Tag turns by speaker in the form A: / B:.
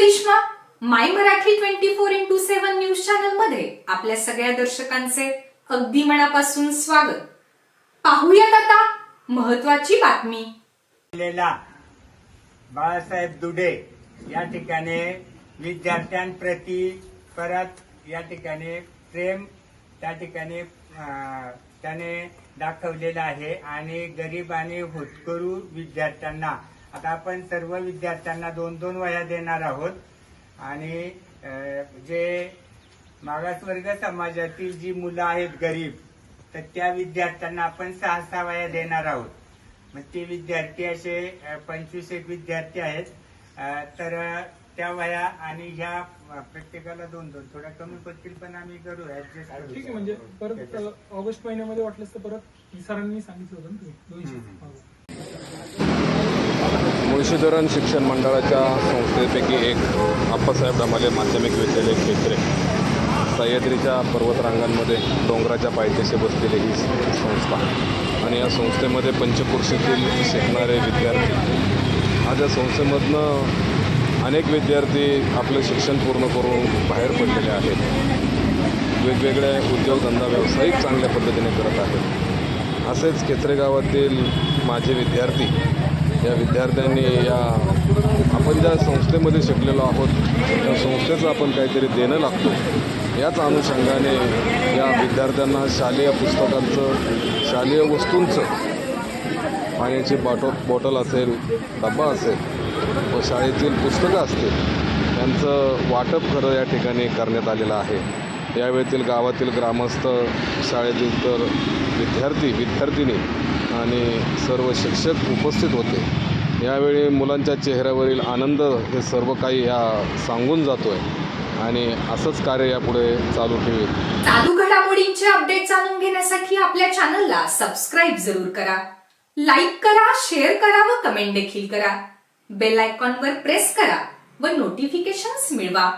A: Karishma my Marathi twenty four into seven news चॅनलमध्ये आपल्या सगळ्या दर्शकांचे अगदी मनापासून स्वागत. पाहूयात आता महत्वाची बातमी.
B: बाळासाहेब दुडे या ठिकाणी विद्यार्थ्यांप्रती परत या ठिकाणी प्रेम त्या ठिकाणी त्याने दाखवलेलं आहे आणि गरीब आणि होतकरू विद्यार्थ्यांना आता आपण सर्व विद्यार्थ्यांना दोन दोन वया देणार आहोत. आणि जे मागासवर्ग समाजातील जी मुलं आहेत गरीब तर त्या विद्यार्थ्यांना आपण सहा सहा वया देणार आहोत. मग ते विद्यार्थी असे पंचवीस एक विद्यार्थी आहेत. तर त्या वया आणि ह्या प्रत्येकाला दोन दोन थोड्या कमी पडतील पण आम्ही करू ऍडजस्ट
C: ठीक आहे म्हणजे परत ऑगस्ट महिन्यामध्ये वाटलंच तर परत सरांनी सांगितलं होतं दोनशे
B: हम्म.
D: मुळशीधरण शिक्षण मंडळाच्या संस्थेपैकी एक आप्पासाहेब डमाले माध्यमिक विद्यालय क्षेत्रे. सह्याद्रीच्या पर्वतरांगांमध्ये डोंगराच्या पायथ्याशी बसलेली ही संस्था. आणि या संस्थेमध्ये पंचकुर्शीतील शिकणारे विद्यार्थी. आज या संस्थेमधनं अनेक विद्यार्थी आपलं शिक्षण पूर्ण करून बाहेर पडलेले आहेत. वेगवेगळे उद्योगधंदा व्यावसायिक चांगल्या पद्धतीने करत आहेत. असेच केचरेगावातील माझे विद्यार्थी या विद्यार्थ्यांनी या आपण ज्या संस्थेमध्ये शिकलेलो आहोत त्या संस्थेचं आपण काहीतरी देणं लागतो. याच अनुषंगाने या विद्यार्थ्यांना शालेय पुस्तकांचं शालेय वस्तूंचं पाण्याची बॉटल बॉटल असेल डब्बा असेल व शाळेतील पुस्तकं असतील त्यांचं वाटप खरं या ठिकाणी करण्यात आलेलं आहे. यावेळेतील गावातील ग्रामस्थ शाळेतील तर विद्यार्थी विद्यार्थिनी आणि सर्व शिक्षक उपस्थित होते. यावेळी मुलांच्या चेहऱ्यावरील आनंद हे सर्व काही या सांगून जातो आहे आणि असंच कार्य यापुढे चालू ठेवेल.
A: चालू घडामोडींचे अपडेट जाणून घेण्यासाठी आपल्या चॅनलला सबस्क्राईब जरूर करा. लाईक करा शेअर करा व कमेंट देखील करा. बेल आयकॉनवर प्रेस करा व नोटिफिकेशन्स मिळवा.